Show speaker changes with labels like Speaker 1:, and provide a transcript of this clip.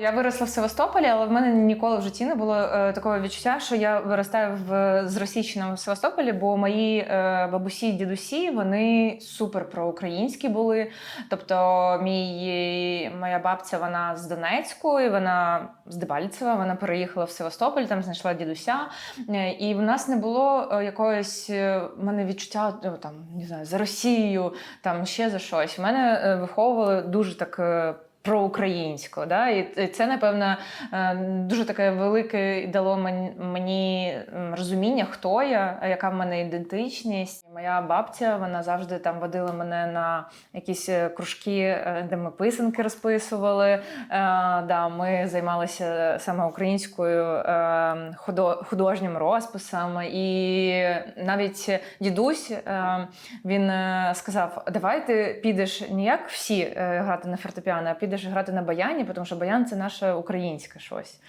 Speaker 1: Я виросла в Севастополі, але в мене ніколи в житті не було е, такого відчуття, що я виростаю в зросійщеному Севастополі, бо мої е, бабусі і дідусі вони супер проукраїнські були. Тобто, мій моя бабця вона з Донецьку, і вона з Дебальцева. Вона переїхала в Севастополь, там знайшла дідуся. Е, І в нас не було е, якогось е, в мене відчуття е, там не знаю за Росію, там ще за щось. В мене е, виховували дуже так. е, Проукраїнсько, да? і це, напевно, е, дуже таке велике дало мені розуміння, хто я, яка в мене ідентичність. Моя бабця вона завжди там водила мене на якісь е, кружки, е, де ми писанки розписували. Да, ми займалися саме українською художнім розписом. І навіть дідусь він сказав: Давай ти підеш не як всі грати на фортепіано, а підеш грати на баяні, тому що баян це наше українське щось.